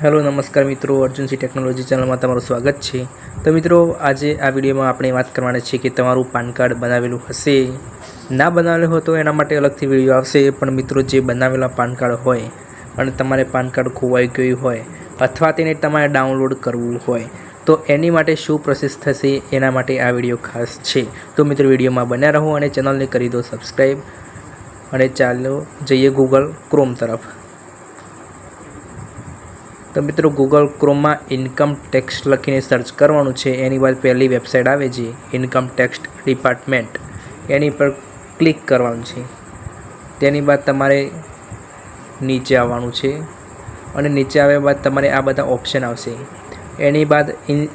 Hello, નમસ્કાર મિત્રો. અર્જુનસી technology ચેનલમાં તમારું સ્વાગત છે. તો મિત્રો, આજે આ વિડીયોમાં આપણે વાત કરવાના છે કે તમારું પાન કાર્ડ બનાવેલું હશે, ના બનાવેલું હોય તો એના માટે અલગથી વીડિયો આવશે. પણ મિત્રો, જે બનાવેલા પાન કાર્ડ હોય અને તમારે પાન કાર્ડ ખોવાઈ ગયું હોય અથવા તેને તમારે ડાઉનલોડ કરવું હોય, તો એની માટે શું પ્રોસેસ થશે એના માટે આ વીડિયો ખાસ છે. તો મિત્રો, વિડીયોમાં બન્યા રહો અને ચેનલને કરી દો સબસ્ક્રાઈબ અને ચાલો જઈએ ગૂગલ ક્રોમ તરફ. તો મિત્રો ગૂગલ ક્રોમમાં ઇન્કમ ટેક્સ લખીને સર્ચ કરવાનું છે. એની બાદ પહેલી વેબસાઇટ આવે છે ઇન્કમ ટેક્સ ડિપાર્ટમેન્ટ એની પર ક્લિક કરવાનું છે. તેની બાદ તમારે નીચે આવવાનું છે અને નીચે આવ્યા બાદ તમારે આ બધા ઓપ્શન આવશે. એની બાદ ઇન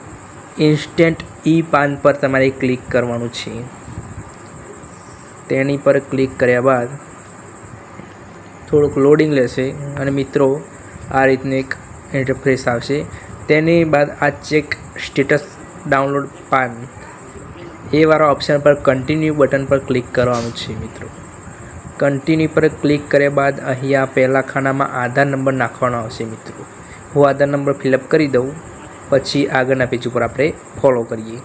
ઇન્સ્ટન્ટ ઈ પાન પર તમારે ક્લિક કરવાનું છે. તેની પર ક્લિક કર્યા બાદ થોડુંક લોડિંગ લેશે અને મિત્રો આ રીતનું એક ઇન્ટરફેસ આવશે. તેની બાદ આ ચેક સ્ટેટસ ડાઉનલોડ પાન. એ વાળા ઓપ્શન પર કન્ટિન્યુ બટન પર ક્લિક કરવાનું છે મિત્રો. કન્ટિન્યુ પર ક્લિક કર્યા બાદ અહીંયા પહેલા ખાનામાં આધાર નંબર નાખવાનો આવશે મિત્રો. હું આધાર નંબર ફિલઅપ કરી દઉં. પછી આગળના પેજ ઉપર આપણે ફોલો કરીએ.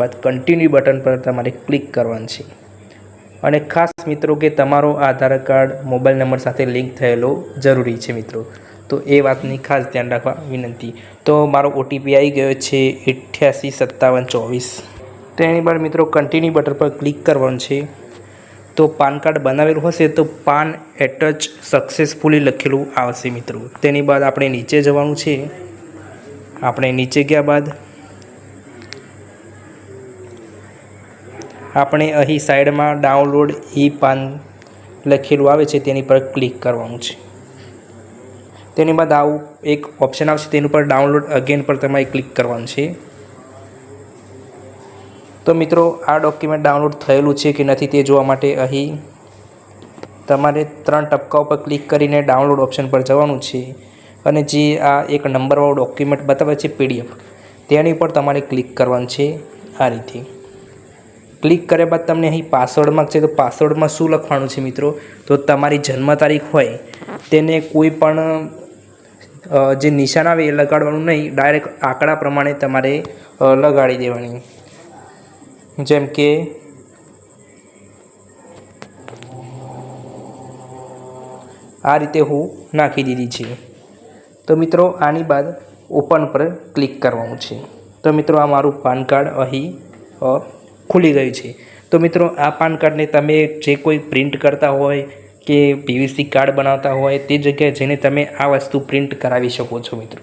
બાદ કન્ટિન્યુ બટન પર તમારે ક્લિક કરવાનું છે. અને ખાસ મિત્રો કે તમારો આધાર કાર્ડ, મોબાઈલ નંબર સાથે લિંક થયેલો જરૂરી છે મિત્રો. તો એ વાતની ખાસ ધ્યાન રાખવા વિનંતી. તો મારો ઓટીપી આવી ગયો છે અઠ્યાસી સત્તાવન ચોવીસ. તો એની બાદ મિત્રો કન્ટિન્યુ બટન પર ક્લિક કરવાનું છે. તો પાન કાર્ડ બનાવેલું હશે તો પાન એટચ સક્સેસફુલી લખેલું આવશે મિત્રો. તેની બાદ આપણે નીચે જવાનું છે. આપણે નીચે ગયા બાદ આપણે અહીં સાઈડમાં ડાઉનલોડ ઈ પાન લખેલું આવે છે, તેની પર ક્લિક કરવાનું છે. તેની બાદ આવું એક ઓપ્શન આવશે, તેની પર ડાઉનલોડ અગેન પર તમારે ક્લિક કરવાનું છે. તો મિત્રો, આ ડોક્યુમેન્ટ ડાઉનલોડ થયેલું છે કે નથી તે જોવા માટે અહીં તમારે ત્રણ ટપકા ઉપર ક્લિક કરીને ડાઉનલોડ ઓપ્શન પર જવાનું છે અને જે આ એક નંબરવાળું ડોક્યુમેન્ટ બતાવે છે, પીડીએફ, તેની પર તમારે ક્લિક કરવાનું છે આ રીતે. ક્લિક કર્યા બાદ તમને અહીં પાસવર્ડ માગશે તો પાસવર્ડમાં શું લખવાનું છે મિત્રો? તો તમારી જન્મ તારીખ હોય, તેને કોઈ પણ જે નિશાન આવે એ લગાડવાનું નહીં, ડાયરેક્ટ આંકડા પ્રમાણે તમારે લગાડી દેવાની. જેમ કે, આ રીતે હું નાખી દીધી છે. તો મિત્રો, આની બાદ ઓપન પર ક્લિક કરવાનું છે. તો મિત્રો, આ મારું પાન કાર્ડ અહીં ખુલી ગયું છે. તો મિત્રો, આ પાન કાર્ડને તમે જે કોઈ પ્રિન્ટ કરતા હોય કે પીવીસી કાર્ડ બનાવતા હોય તે જગ્યાએ જઈને તમે આ વસ્તુ પ્રિન્ટ કરાવી શકો છો મિત્રો.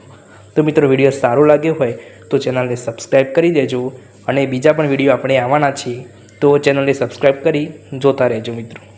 તો મિત્રો, વીડિયો સારો લાગ્યો હોય તો ચેનલને સબસ્ક્રાઈબ કરી દેજો અને બીજા પણ વીડિયો આપણે આવવાના છીએ તો ચેનલને સબસ્ક્રાઈબ કરી જોતા રહેજો મિત્રો.